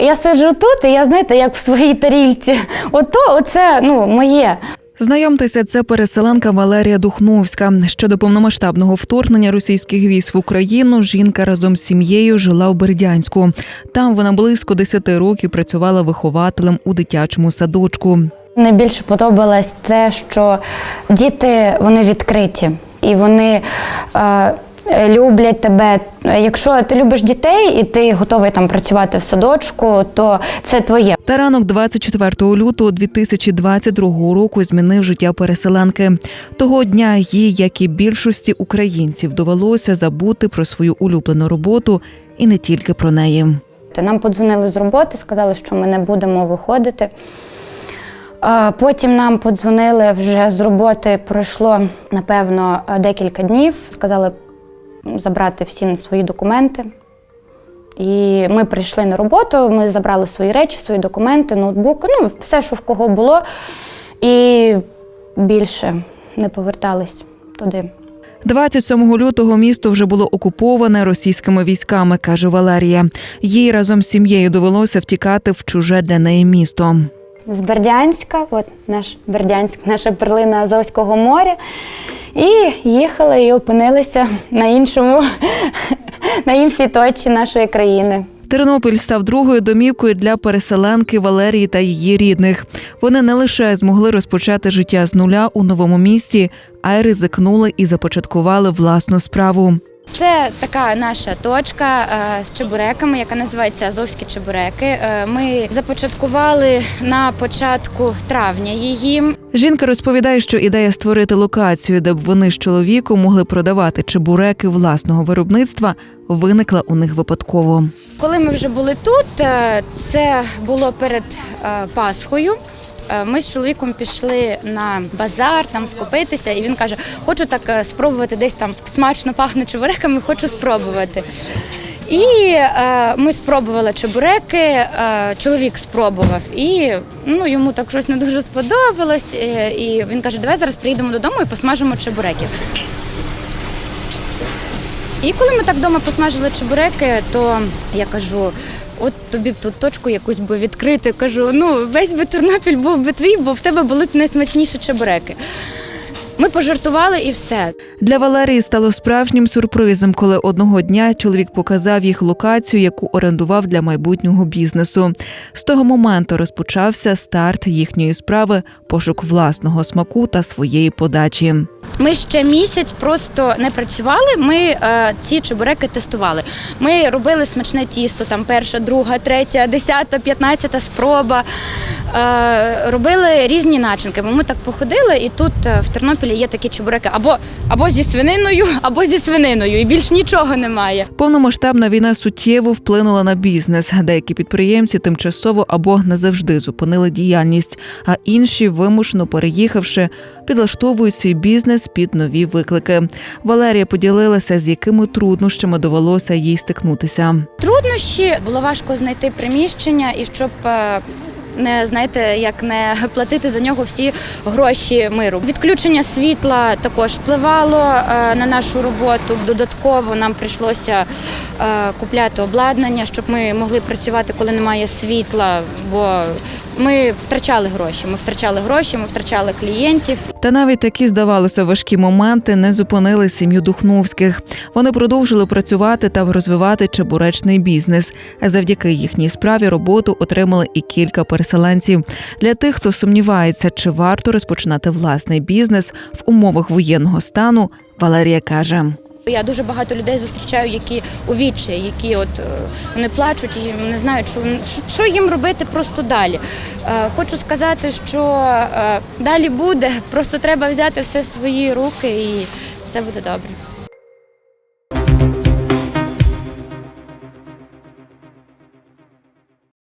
я сиджу тут, і я знаєте, як в своїй тарільці. Ото, оце ну моє. Знайомтеся, це переселенка Валерія Духновська. Щодо повномасштабного вторгнення російських військ в Україну жінка разом з сім'єю жила в Бердянську. Там вона близько 10 років працювала вихователем у дитячому садочку. Найбільше подобалось те, що діти вони відкриті і вони е, люблять тебе. Якщо ти любиш дітей і ти готовий там працювати в садочку, то це твоє. Та ранок 24 лютого 2022 року змінив життя переселенки. Того дня їй, як і більшості українців, довелося забути про свою улюблену роботу і не тільки про неї. Нам подзвонили з роботи, сказали, що ми не будемо виходити. Потім нам подзвонили вже з роботи. Пройшло напевно декілька днів. Сказали забрати всі свої документи. І ми прийшли на роботу, ми забрали свої речі, свої документи, ноутбук, ну все, що в кого було, і більше не повертались туди. 27 лютого місто вже було окуповане російськими військами, каже Валерія. Їй разом з сім'єю довелося втікати в чуже для неї місто. З Бердянська, от наш Бердянськ, наша перлина Азовського моря. І їхали і опинилися на іншому, на іншій точці нашої країни. Тернопіль став другою домівкою для переселенки Валерії та її рідних. Вони не лише змогли розпочати життя з нуля у новому місті, а й ризикнули і започаткували власну справу. Це така наша точка е, з чебуреками, яка називається Азовські чебуреки. Е, Ми започаткували на початку травня її. Жінка розповідає, що ідея створити локацію, де б вони з чоловіком могли продавати чебуреки власного виробництва, виникла у них випадково. Коли ми вже були тут, е, це було перед Пасхою. Е, Ми з чоловіком пішли на базар там скупитися, і він каже: хочу так е, спробувати десь там смачно пахне чебуреками, хочу спробувати. І е, ми спробували чебуреки, е, чоловік спробував, і ну, йому так щось не дуже сподобалось. е, і він каже, давай зараз приїдемо додому і посмажимо чебуреків. І коли ми так вдома посмажили чебуреки, то я кажу: тобі б тут точку якусь би відкрити. Кажу, ну весь би Тернопіль був би твій, бо в тебе були б найсмачніші чебуреки. Ми пожартували і все. Для Валерії стало справжнім сюрпризом, коли одного дня чоловік показав їх локацію, яку орендував для майбутнього бізнесу. З того моменту розпочався старт їхньої справи, пошук власного смаку та своєї подачі. Ми ще місяць просто не працювали. Ми е, ці чебуреки тестували. Ми робили смачне тісто, там перша, друга, третя, десята, п'ятнадцята спроба. Е, робили різні начинки. Бо ми так походили, і тут е, в Тернополі є такі чебуреки або, або зі свининою, або зі свининою, і більш нічого немає. Повномасштабна війна суттєво вплинула на бізнес. Деякі підприємці тимчасово або назавжди зупинили діяльність, а інші, вимушено переїхавши, підлаштовують свій бізнес під нові виклики. Валерія поділилася, з якими труднощами довелося їй стикнутися. Труднощі було важко знайти приміщення і щоб. Не знаєте, як не платити за нього всі гроші миру. Відключення світла також впливало е, на нашу роботу. Додатково нам прийшлося е, купляти обладнання, щоб ми могли працювати, коли немає світла. Бо ми втрачали гроші. Ми втрачали гроші, ми втрачали клієнтів. Та навіть такі, здавалося, важкі моменти не зупинили сім'ю Духновських. Вони продовжили працювати та розвивати чебуречний бізнес. Завдяки їхній справі роботу отримали і кілька переселенців. Для тих, хто сумнівається, чи варто розпочинати власний бізнес в умовах воєнного стану, Валерія каже. Я дуже багато людей зустрічаю, які у вічі, які от е, вони плачуть і не знають, що, що, їм робити просто далі. Е, Хочу сказати, що е, далі буде, просто треба взяти все в свої руки і все буде добре.